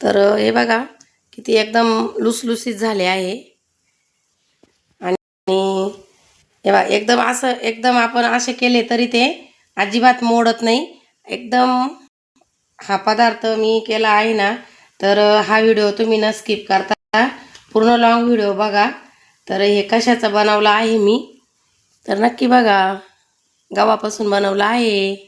तर हे बघा किती एकदम लुसलुसीत झाले आहे. आणि हे बघा एकदम असं एकदम आपण असे केले तरी ते अजिबात मोडत नाही. एकदम हा पदार्थ मी केला आहे ना तर हा व्हिडिओ तुम्ही न स्किप करता पूर्ण लॉंग व्हिडिओ बघा. तर हे कशाचा बनवला आहे मी? तर नक्की बघा. गव्हापासून बनवला आहे.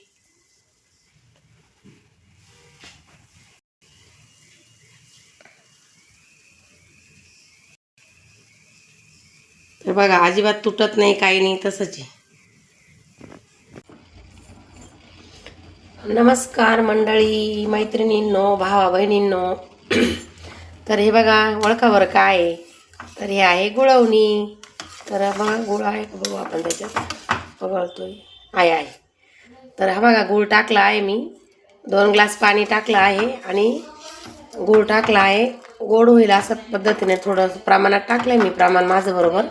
तर बघा अजिबात तुटत नाही काही नाही तसंच आहे. नमस्कार मंडळी मैत्रिणींनो भावा बहिणींनो तर हे बघा ओळखा बरं काय आहे? तर हे आहे गुळवणी. तर बघा गुळ आहे का बघू आपण त्याच्यात? बघतोय आहे आहे. तर हा बघा गूळ टाकला आहे मी. दोन ग्लास पाणी टाकलं आहे आणि गूळ टाकला आहे. गोड होईल असं पद्धतीने थोडं प्रमाणात टाकलं आहे मी प्रमाण माझं बरोबर.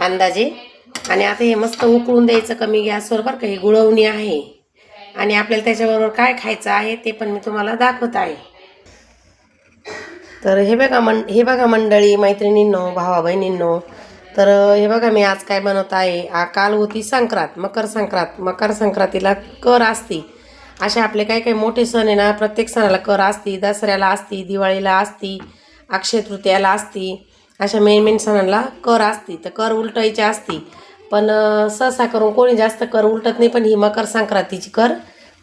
अंदाजे. आणि आता हे मस्त उकळून द्यायचं कमी गॅसवर बरं का हे गुळवणी आहे. आणि आपल्याला त्याच्याबरोबर काय खायचं आहे ते पण मी तुम्हाला दाखवत आहे. तर हे बघा मं हे बघा मंडळी मैत्रिणींनो भावा बहिणींनो तर हे बघा मी आज काय बनवत आहे. काल होती संक्रांत मकर संक्रांत. मकर संक्रांतीला कर असते. असे आपले काही काही मोठे सण आहे ना प्रत्येक सणाला कर असती. दसऱ्याला असती दिवाळीला असती अक्षय तृतीयाला असती. अशा मेन मेन सणांना कर असते तर कर उलटायची असते. पण सहसा करून कोणी जास्त कर उलटत नाही पण ही मकर संक्रांतीची कर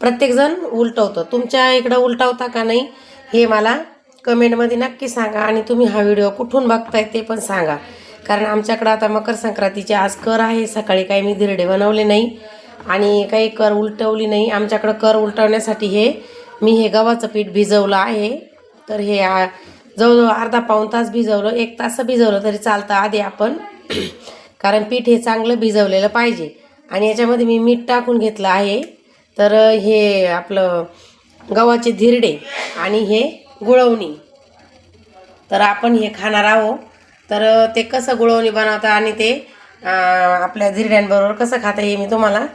प्रत्येकजण उलटवतो. तुमच्या इकडं उलटवता का नाही हे मला कमेंटमध्ये नक्की सांगा आणि तुम्ही हा व्हिडिओ कुठून बघताय ते पण सांगा. कारण आमच्याकडं आता मकर संक्रांतीचे आज कर आहे. सकाळी काही मी धिरडे बनवले नाही आणि काही कर उलटवली नाही. आमच्याकडं कर उलटवण्यासाठी हे मी हे गव्हाचं पीठ भिजवलं आहे. तर हे आ- जवळजवळ अर्धा पाऊण तास भिजवलं एक तास भिजवलं तरी चालतं आधी आपण. कारण पीठ हे चांगलं भिजवलेलं पाहिजे. आणि याच्यामध्ये मी मीठ टाकून घेतलं आहे. तर हे आपलं गव्हाचे धिरडे आणि हे गुळवणी. तर आपण हे खाणार आहोत. तर ते कसं गुळवणी बनवता आणि ते आपल्या धिरड्यांबरोबर कसं खाता हे मी तुम्हाला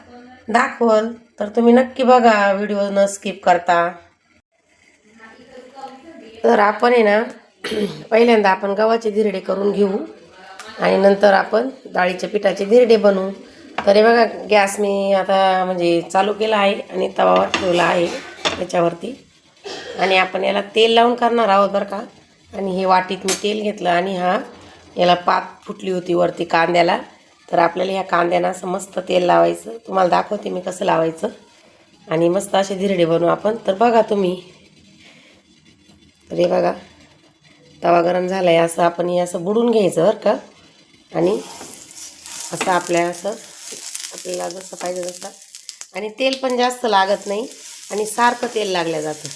दाखवल. तर तुम्ही नक्की बघा व्हिडिओ न स्किप करता. तर आपण आहे ना पहिल्यांदा आपण गव्हाचे धिरडे करून घेऊ आणि नंतर आपण डाळीच्या पिठाचे धिरडे बनवू. तर हे बघा गॅस मी आता म्हणजे चालू केला आहे आणि तवावर ठेवला आहे त्याच्यावरती. आणि आपण याला तेल लावून करणार आहोत बरं का. आणि हे वाटीत मी तेल घेतलं आणि हा याला पात फुटली होती वरती कांद्याला. तर आपल्याला ह्या कांद्यांना असं मस्त तेल लावायचं. तुम्हाला दाखवते मी कसं लावायचं. आणि मस्त असे धिरडे बनवू आपण. तर बघा तुम्ही हे बघा तवा गरम झाला आहे असं आपण हे असं बुडून घ्यायचं बरं का. आणि असं आपल्या असं आपल्याला जसं पाहिजे तसं. आणि तेल पण जास्त लागत नाही आणि सारखं तेल लागलं जातं.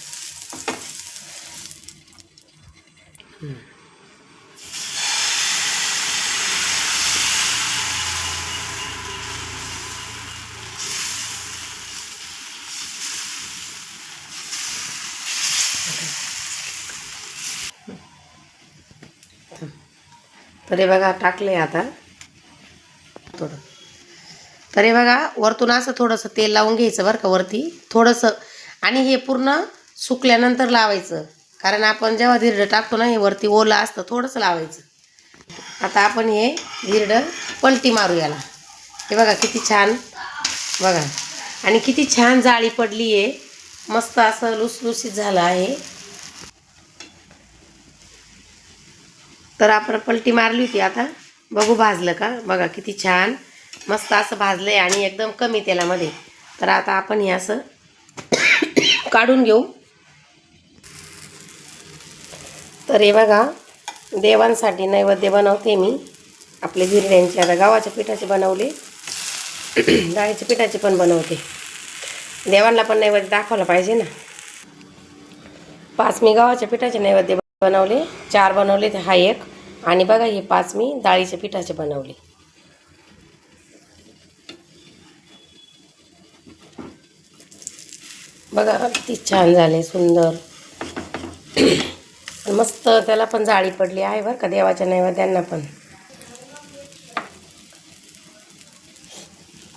तर हे बघा टाकले आता. थोडं. तर हे बघा वरतून असं थोडंसं तेल लावून घ्यायचं बरं का वरती. थोडंसं. आणि हे पूर्ण सुकल्यानंतर लावायचं. कारण आपण जेव्हा धिरडं टाकतो ना हे वरती ओलं असतं थोडंसं लावायचं. आता आपण हे धिरडं पलटी मारू याला. हे बघा किती छान. बघा. आणि किती छान जाळी पडली आहे मस्त असं लुसलुसीत झालं आहे. तर आपण पलटी मारली होती आता. बघू भाजलं का? बघा किती छान. मस्त असं भाजलं आहे आणि एकदम कमी तेलामध्ये. तर आता आपण हे असं काढून घेऊ. तर हे बघा देवांसाठी नैवेद्य बनवते मी. आपले गिरड्यांचे आता गव्हाच्या पिठाचे बनवले. डाळीच्या पिठाचे पण बनवते. देवांना पण नैवेद्य दाखवलं पाहिजे ना. पाच मी गव्हाच्या पिठाचे नैवेद्य बनवले. चार बनवले ते हा एक. आणि बघा हे पाच मी डाळीच्या पिठाचे बनवले. बघा किती छान झाले सुंदर. मस्त त्याला पण जाळी पडली आहे बरं का देवाच्या नैवेद्यांना पण.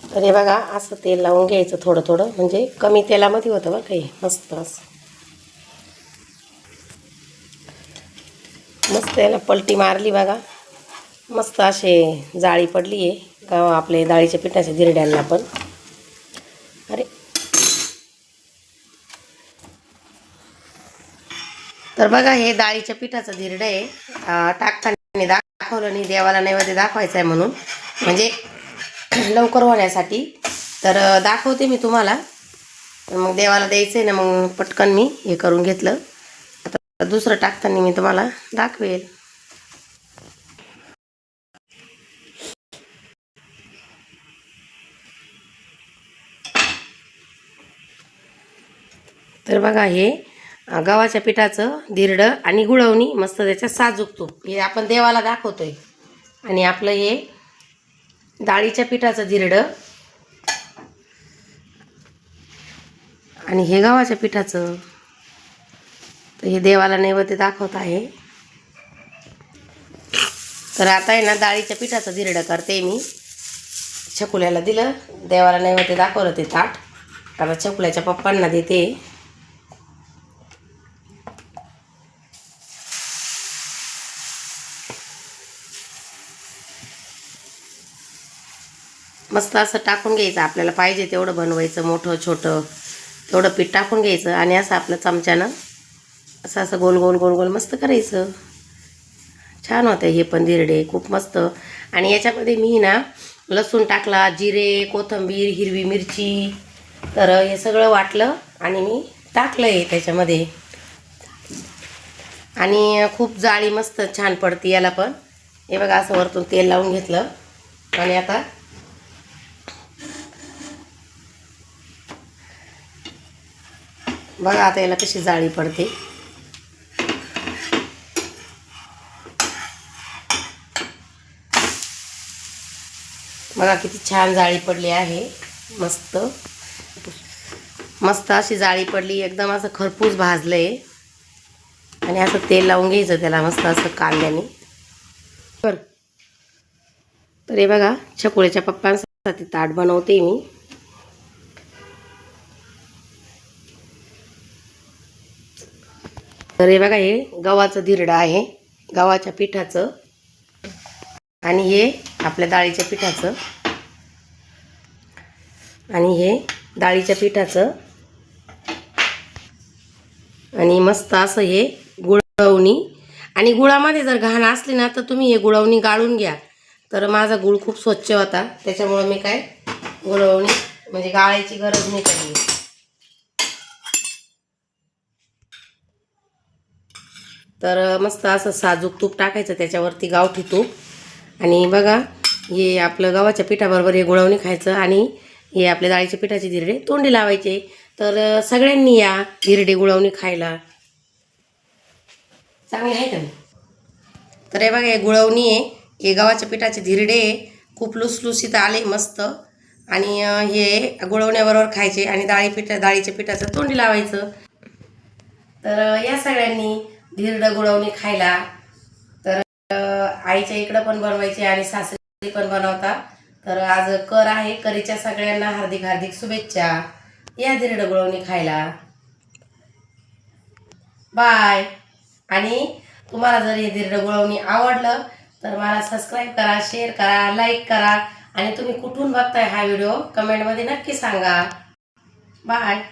तर हे बघा असं तेल लावून घ्यायचं थोडं थोडं म्हणजे कमी तेलामध्ये होतं बरं काही मस्त असं. मस्त याला पलटी मारली बघा. मस्त असे जाळी पडली आहे. का आपले डाळीच्या पिठाच्या धिरड्यांना पण. अरे. तर बघा हे डाळीच्या पिठाचं धिरडं आहे. टाकताना दाखवलं नाही देवाला नैवेद्य दाखवायचं आहे म्हणून. म्हणजे लवकर होण्यासाठी. तर दाखवते मी तुम्हाला. मग देवाला द्यायचं आहे ना मग पटकन मी हे करून घेतलं. दुसरं टाकताना मी तुम्हाला दाखवेल. तर बघा हे गव्हाच्या पिठाचं धिरडं आणि गुळवणी मस्त त्याच्यात साजूक तूप हे आपण देवाला दाखवतोय. आणि आपलं हे डाळीच्या पिठाचं धिरडं. आणि हे गव्हाच्या पिठाचं तर हे देवाला नैवेद्य दाखवत आहे. तर आता आहे ना डाळीच्या पिठाचं धिरडं करते मी. छकुल्याला दिलं. देवाला नैवेद्य दाखवलं ते ताट. आता छकुल्याच्या पप्पांना देते. मस्त असं टाकून घ्यायचं. आपल्याला पाहिजे तेवढं बनवायचं मोठं छोटं. तेवढं पीठ टाकून घ्यायचं आणि असं आपलं चमच्यानं असं असं गोल गोल गोल गोल मस्त करायचं. छान होतं हे पण दिरडे खूप मस्त. आणि याच्यामध्ये मी ना लसूण टाकला जिरे कोथिंबीर हिरवी मिरची तर हे सगळं वाटलं आणि मी टाकलं आहे त्याच्यामध्ये. आणि खूप जाळी मस्त छान पडते याला पण. हे बघा असं वरतून तेल लावून घेतलं. आणि आता बघा आता याला कशी जाळी पडते. बघा किती छान जाळी पडली आहे. मस्त. मस्त अशी जाळी पडली. एकदम असं खरपूस आहे आणि असं तेल लावून घ्यायचं त्याला मस्त असं कांद्याने. बर तर हे बघा छकुळ्याच्या पप्पांसाठी ताट बनवते मी. तर हे बघा हे गव्हाचं धिरडं आहे. गव्हाच्या पिठाचं. आणि हे आपल्या डाळीच्या पिठाचं. आणि हे डाळीच्या पिठाचं. आणि मस्त असं हे गुळवणी. आणि गुळामध्ये जर घाण असली ना तर तुम्ही हे गुळवणी गाळून घ्या. तर माझा गुळ खूप स्वच्छ होता. त्याच्यामुळं मी काय गुळवणी म्हणजे गाळायची गरज नाही पडली. तर मस्त असं साजूक तूप टाकायचं त्याच्यावरती गावठी तूप. आणि बघा हे आपलं गव्हाच्या पिठाबरोबर हे गुळवणी खायचं आणि हे आपल्या डाळीच्या पिठाचे धिरडे तोंडी लावायचे. तर सगळ्यांनी या धिरडे गुळवणी खायला. चांगले आहे का तर हे बघा हे गुळवणी आहे. हे गव्हाच्या पिठाचे धिरडे आहे. खूप लुसलुसीत आले मस्त. आणि हे गुळवण्याबरोबर खायचे आणि डाळी पिठा डाळीच्या पिठाचं तोंडी लावायचं. तर या सगळ्यांनी धिरडं गुळवणी खायला आईच्या इकडं पण बनवायची आणि सासरी पण बनवता. तर आज कर आहे करीच्या सगळ्यांना हार्दिक हार्दिक शुभेच्छा. या धीर डगळवणी खायला. बाय. आणि तुम्हाला जर हे धीर डगळवणी आवडलं तर मला सबस्क्राईब करा शेअर करा लाईक करा. आणि तुम्ही कुठून बघताय हा व्हिडिओ कमेंटमध्ये नक्की सांगा. बाय.